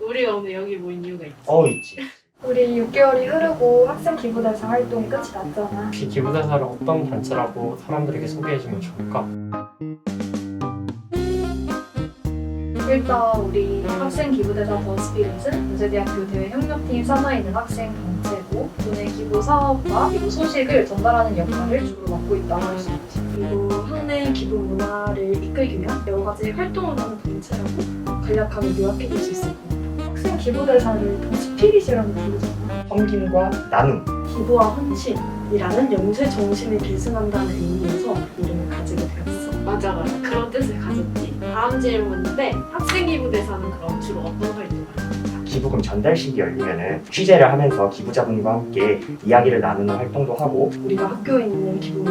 우리가 오늘 여기 모인 이유가 있지. 어 있지. 우리 6개월이 흐르고 학생 기부대사 활동 끝이 났잖아. 혹시 기부대사를 어떤 단체라고 사람들에게 소개해주면 좋을까? 일단 우리 학생 기부대사 더 스피릿은 연세대학교 대외 협력팀 산하에 있는 학생 단체고 돈의 기부 사업과 기부 소식을 전달하는 역할을 주로 맡고 있다고 할 수 있지. 그리고 학내 기부 문화를 이끌기 위한 여러 가지 활동을 하는 단체라고 간략하게 요약해 줄수 있을 것 같아. 학생 기부대사를 더 스피릿이라고 부르잖아. 섬김과 나눔. 기부와 헌신이라는 영세 정신을 계승한다는 의미에서 이름을 가지게 되었어. 맞아 맞아. 그런 뜻을 가졌지. 다음 질문인데 학생 기부 대사는 그럼 주로 어떤 활동을 해? 기부금 전달식이 열리면은 취재를 하면서 기부자분과 함께 이야기를 나누는 활동도 하고 우리가 학교에 있는 기부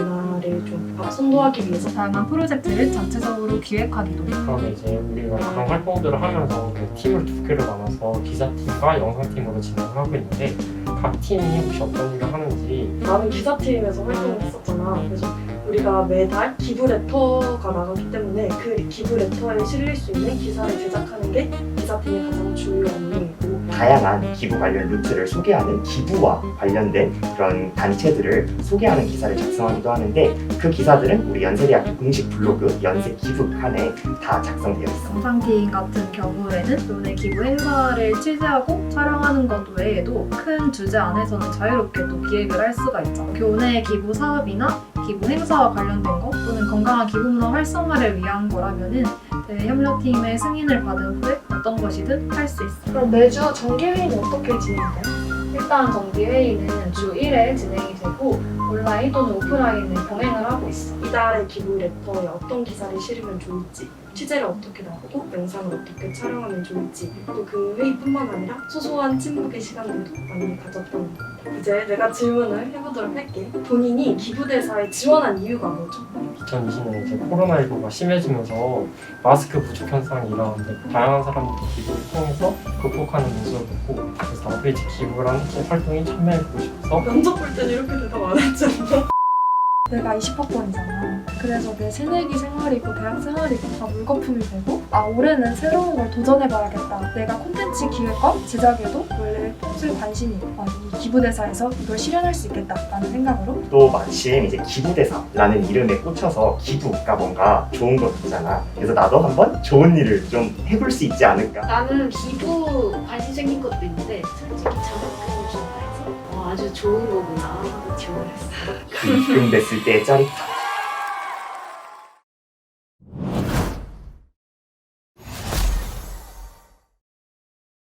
문화를 좀 선도하기 위해서 다양한 프로젝트를 전체적으로 기획하기도 해. 그러면 이제 우리가 그런 활동들을 하면서 그 팀을 두 개로 나눠서 기자팀과 영상팀으로 진행을 하고 있는데 각 팀이 혹시 어떤 일을 하는지 나는 기사팀에서 활동을 했었잖아. 그래서 우리가 매달 기부 레터가 나가기 때문에 그 기부 레터에 실릴 수 있는 기사를 제작하는 게 기사팀의 가장 주요 업무이고 다양한 기부 관련 루트를 소개하는 기부와 관련된 그런 단체들을 소개하는 기사를 작성하기도 하는데 그 기사들은 우리 연세대학교 공식 블로그 연세 기부 칸에 다 작성되어 있어. 영상팀 같은 경우에는 교내 기부 행사를 취재하고 촬영하는 것 외에도 큰 주제 안에서는 자유롭게 또 기획을 할 수가 있죠. 교내 기부 사업이나 기부 행사와 관련된 것 또는 건강한 기부 문화 활성화를 위한 거라면은 대외 협력팀의 승인을 받은 후에 어떤 것이든 할 수 있어. 그럼 매주 정기회의는 어떻게 진행돼? 일단 정기회의는 주 1회 진행이 되고 온라인 또는 오프라인을 병행을 하고 있어. 이달의 기부 레터에 어떤 기사를 실으면 좋을지, 취재를 어떻게 나가고 영상을 어떻게 촬영하면 좋을지 또 그 회의뿐만 아니라 소소한 친목의 시간들도 많이 가졌던 것 같아. 이제 내가 질문을 해보도록 할게. 본인이 기부대사에 지원한 이유가 뭐죠? 2020년 이제 코로나19가 심해지면서 마스크 부족 현상이 일어났는데 다양한 사람들이 기부를 통해서 극복하는 모습을 보고 그래서 나도 이제 기부라는 활동에 참여해보고 싶어서 면접 볼 때는 이렇게 대답 안 했잖아. 내가 20학번이잖아. 그래서 내 새내기 생활이고 대학 생활이고 다 물거품이 되고 아 올해는 새로운 걸 도전해봐야겠다. 내가 콘텐츠 기획과 제작에도 원래 평소에 관심이 있고 아, 이 기부대사에서 이걸 실현할 수 있겠다라는 생각으로 또 마침 이제 기부대사라는 이름에 꽂혀서 기부가 뭔가 좋은 거 같잖아. 그래서 나도 한번 좋은 일을 좀 해볼 수 있지 않을까. 나는 기부 관심 생긴 것도 있는데 솔직히 어, 아주 좋은 거구나 했어. 그 입금됐을 때의 짜릿함.